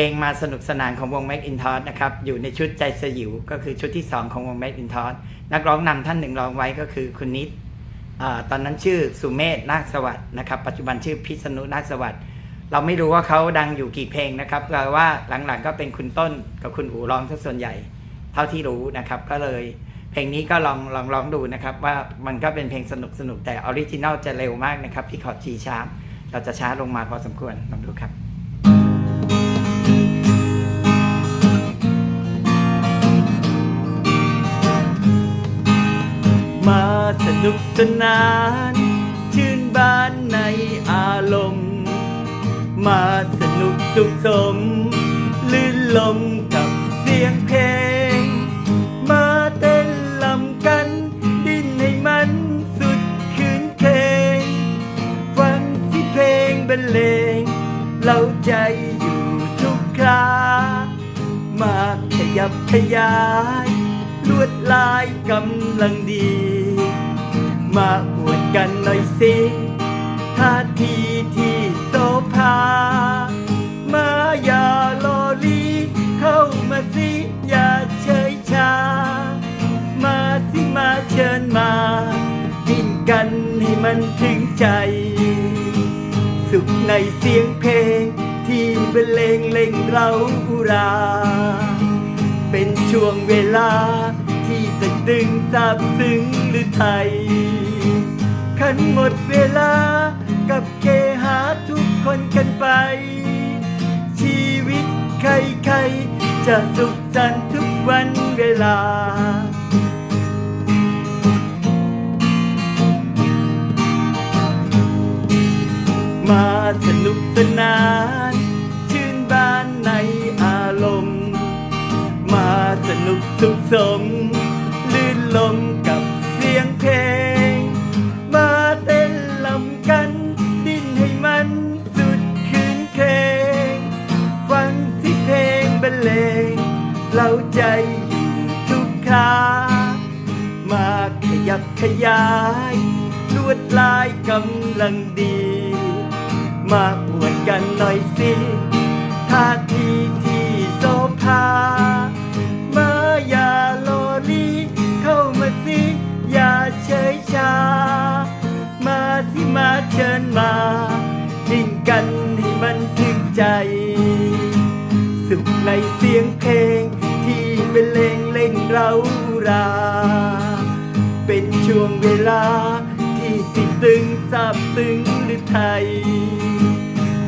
เพลงมาสนุกสนานของวงแม็กอินทอสนะครับ อยู่ในชุดใจสยิว ก็คือชุดที่ 2 ของวงแม็กอินทอสนักร้องนำท่านหนึ่งร้องไว้ก็คือคุณนิดตอนนั้นชื่อสุเมธนาคสวัสด์นะครับ ปัจจุบันชื่อพิษณุนาคสวัสด์เราไม่รู้ว่าเขาดังอยู่กี่เพลงนะครับแต่ว่าหลังๆก็เป็นคุณต้นกับคุณอูร้องส่วนใหญ่ เท่าที่รู้นะครับ ก็เลยเพลงนี้ก็ลองลองลองดูนะครับ ว่ามันก็เป็นเพลงสนุกสนุกแต่ออริจินัลจะเร็วมากนะครับที่คอร์ดจีช้าเราจะช้าลงมาพอสมควรลองดูครับ นุกสนาน ชื่นบานในอารมณ์ มาสนุกสุขสม ลื่นลมกับเสียงเพลง มาเต้นลำกัน ดิ้นให้มันสุดคืนเพลง ฟังที่เพลงบรรเลงเราใจอยู่ทุกครามาขยับขยาย ลวดลายกำลังดี มาอวดกันหน่อยสิท่าทีที่โสภามาอย่ารอลีเข้ามาสิอย่าเฉยชา มาสิมาเชิญมา กินกันให้มันถึงใจ สุขในเสียงเพลง ที่บรรเลงเล่งเราอุรา เป็นช่วงเวลา ที่ตึงตึงซาบซึ้งหรือไทย ขันหมดเวลากับเกหาทุกคนกันไป ชีวิตใครๆ จะสุขสันต์ทุกวันเวลามาสนุกสนาน ชื่นบานในอารมณ์ มาสนุกสุขสม ลื่นลมกับเสียงเพลง มาเต้นลำกัน ดิ้นให้มันสุดคืนเพลงฟังสิเพลงบรรเลงเราใจอยู่ทุกครามาขยับขยายลวดลายกำลังดี มาอวดกันหน่อยสิ ใจ สุขในเสียงเพลง ที่เป็นเลงเล่งเรารา เป็นช่วงเวลา ที่ติดตึงซาบซึ้งหรือไทย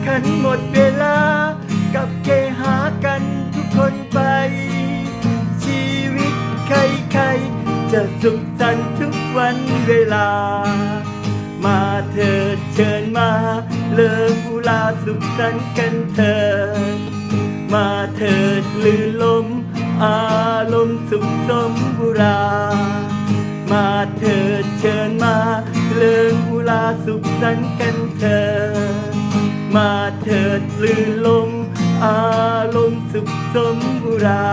ขันหมดเวลากับเกหากันทุกคนไป ชีวิตใครๆ จะสุขสันต์ทุกวันเวลา มาเถิดเชิญมาเลิก สุขสันต์กันเถิด มาเถิดลื่นลม อารมณ์สุขสมบุรา มาเถิดเชิญมาเลิงอุลาสุขสันต์กันเถิด มาเถิดลื่นลม อารมณ์สุขสมบุรา